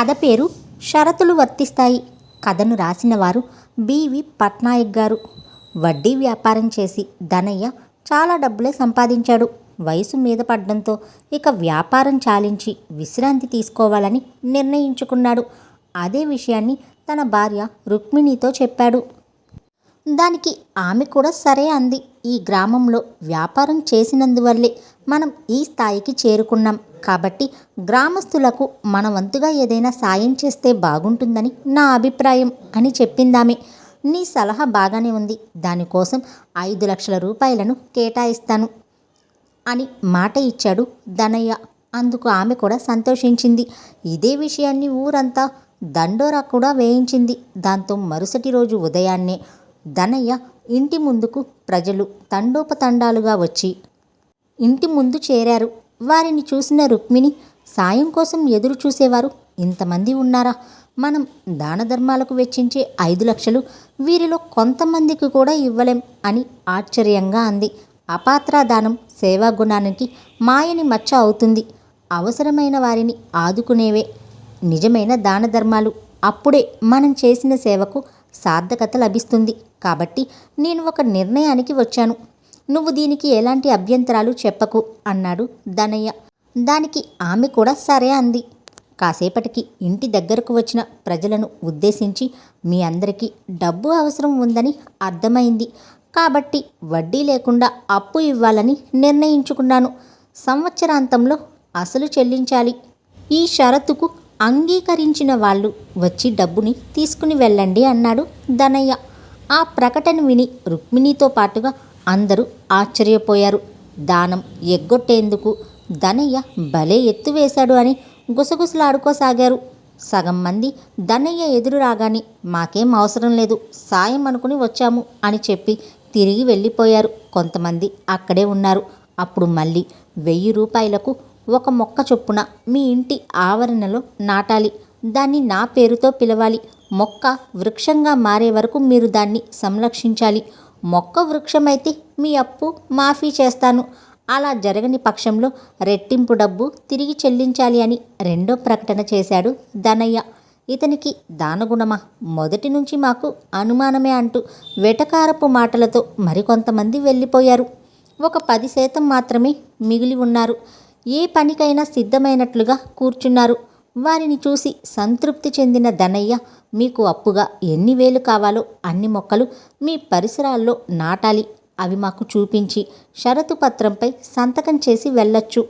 కథ పేరు షరతులు వర్తిస్తాయి. కథను రాసినవారు బివి పట్నాయక్ గారు. వడ్డీ వ్యాపారం చేసి ధనయ్య చాలా డబ్బులే సంపాదించాడు. వయసు మీద పడ్డంతో ఇక వ్యాపారం చాలించి విశ్రాంతి తీసుకోవాలని నిర్ణయించుకున్నాడు. అదే విషయాన్ని తన భార్య రుక్మిణితో చెప్పాడు. దానికి ఆమె కూడా సరే అంది. ఈ గ్రామంలో వ్యాపారం చేసినందువల్లే మనం ఈ స్థాయికి చేరుకున్నాం. కాబట్టి గ్రామస్తులకు మన వంతుగా ఏదైనా సాయం చేస్తే బాగుంటుందని నా అభిప్రాయం అని చెప్పిందామె. నీ సలహా బాగానే ఉంది. దానికోసం ఐదు లక్షల రూపాయలను కేటాయిస్తాను అని మాట ఇచ్చాడు ధనయ్య. అందుకు ఆమె కూడా సంతోషించింది. ఇదే విషయాన్ని ఊరంతా దండోరా కూడా వేయించింది. దాంతో మరుసటి రోజు ఉదయాన్నే ధనయ్య ఇంటి ముందుకు ప్రజలు తండోపతండాలుగా వచ్చి ఇంటి ముందు చేరారు. వారిని చూసిన రుక్మిణి సాయం కోసం ఎదురు చూసేవారు. ఇంతమంది ఉన్నారా? మనం దాన ధర్మాలకు వెచ్చించే ఐదు లక్షలు వీరిలో కొంతమందికి కూడా ఇవ్వలేం అని ఆశ్చర్యంగా అంది. అపాత్రాదానం సేవా గుణానికి మాయని మచ్చ అవుతుంది. అవసరమైన వారిని ఆదుకునేవే. నిజమైన దాన ధర్మాలు అప్పుడే మనం చేసిన సేవకు సార్థకత లభిస్తుంది. కాబట్టి నేను ఒక నిర్ణయానికి వచ్చాను. నువ్వు దీనికి ఎలాంటి అభ్యంతరాలు చెప్పకు అన్నాడు ధనయ్య. దానికి ఆమె కూడా సరే అంది. కాసేపటికి ఇంటి దగ్గరకు వచ్చిన ప్రజలను ఉద్దేశించి మీ అందరికీ డబ్బు అవసరం ఉందని అర్థమైంది. కాబట్టి వడ్డీ లేకుండా అప్పు ఇవ్వాలని నిర్ణయించుకున్నాను. సంవత్సరాంతంలో అసలు చెల్లించాలి. ఈ షరతుకు అంగీకరించిన వాళ్ళు వచ్చి డబ్బుని తీసుకుని వెళ్ళండి అన్నాడు ధనయ్య. ఆ ప్రకటన విని రుక్మిణితో పాటుగా అందరూ ఆశ్చర్యపోయారు. దానం ఎగ్గొట్టేందుకు ధనయ్య భలే ఎత్తు వేశాడు అని గుసగుసలాడుకోసాగారు. సగం మంది ధనయ్య ఎదురు రాగానే మాకేం అవసరం లేదు సాయం అనుకుని వచ్చాము అని చెప్పి తిరిగి వెళ్ళిపోయారు. కొంతమంది అక్కడే ఉన్నారు. అప్పుడు మళ్ళీ వెయ్యి రూపాయలకు ఒక మొక్క చొప్పున మీ ఇంటి ఆవరణలో నాటాలి. దాన్ని నా పేరుతో పిలవాలి. మొక్క వృక్షంగా మారే వరకు మీరు దాన్ని సంరక్షించాలి. మొక్క వృక్షమైతే మీ అప్పు మాఫీ చేస్తాను. అలా జరగని పక్షంలో రెట్టింపు డబ్బు తిరిగి చెల్లించాలి అని రెండో ప్రకటన చేశాడు ధనయ్య. ఇతనికి దానగుణమా మొదటి నుంచి మాకు అనుమానమే అంటూ వెటకారపు మాటలతో మరికొంతమంది వెళ్ళిపోయారు. ఒక పది శాతం మాత్రమే మిగిలి ఉన్నారు. ఏ పనికైనా సిద్ధమైనట్లుగా కూర్చున్నారు. వారిని చూసి సంతృప్తి చెందిన ధనయ్య మీకు అప్పుగా ఎన్ని వేలు కావాలో అన్ని మొక్కలు మీ పరిసరాల్లో నాటాలి. అవి మాకు చూపించి షరతు పత్రంపై సంతకం చేసి వెళ్ళొచ్చు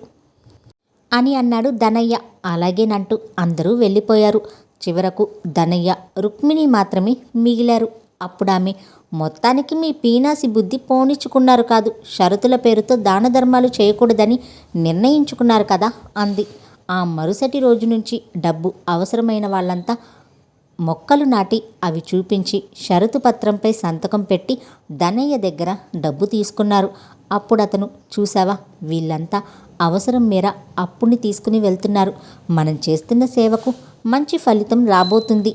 అని అన్నాడు ధనయ్య. అలాగేనంటూ అందరూ వెళ్ళిపోయారు. చివరకు ధనయ్య రుక్మిణి మాత్రమే మిగిలారు. అప్పుడు ఆమె మొత్తానికి మీ పీనాసి బుద్ధి పోనిచ్చుకున్నారు కాదు. షరతుల పేరుతో దాన ధర్మాలు చేయకూడదని నిర్ణయించుకున్నారు కదా అంది. ఆ మరుసటి రోజు నుంచి డబ్బు అవసరమైన వాళ్ళంతా మొక్కలు నాటి అవి చూపించి షరతు పత్రంపై సంతకం పెట్టి ధనయ్య దగ్గర డబ్బు తీసుకున్నారు. అప్పుడు అతను చూసావా వీళ్ళంతా అవసరం మేర అప్పుని తీసుకుని వెళ్తున్నారు. మనం చేస్తున్న సేవకు మంచి ఫలితం రాబోతుంది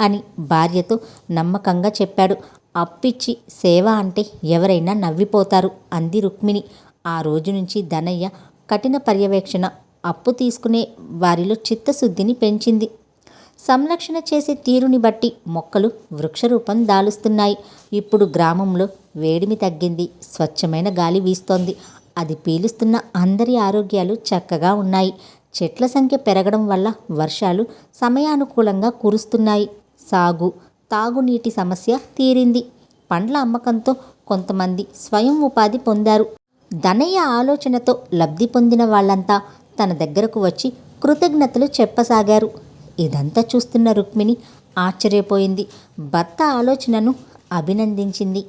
అని భార్యతో నమ్మకంగా చెప్పాడు. అప్పిచ్చి సేవ అంటే ఎవరైనా నవ్విపోతారు అంది రుక్మిణి. ఆ రోజు నుంచి ధనయ్య కఠిన పర్యవేక్షణ అప్పు తీసుకునే వారిలో చిత్తశుద్ధిని పెంచింది. సంరక్షణ చేసే తీరుని బట్టి మొక్కలు వృక్షరూపం దాలుస్తున్నాయి. ఇప్పుడు గ్రామంలో వేడిమి తగ్గింది. స్వచ్ఛమైన గాలి వీస్తోంది. అది పీలుస్తున్న అందరి ఆరోగ్యాలు చక్కగా ఉన్నాయి. చెట్ల సంఖ్య పెరగడం వల్ల వర్షాలు సమయానుకూలంగా కురుస్తున్నాయి. సాగు తాగునీటి సమస్య తీరింది. పండ్ల అమ్మకంతో కొంతమంది స్వయం ఉపాధి పొందారు. ధనయ్య ఆలోచనతో లబ్ధి పొందిన వాళ్ళంతా తన దగ్గరకు వచ్చి కృతజ్ఞతలు చెప్పసాగారు. ఇదంతా చూస్తున్న రుక్మిణి ఆశ్చర్యపోయింది. భర్త ఆలోచనను అభినందించింది.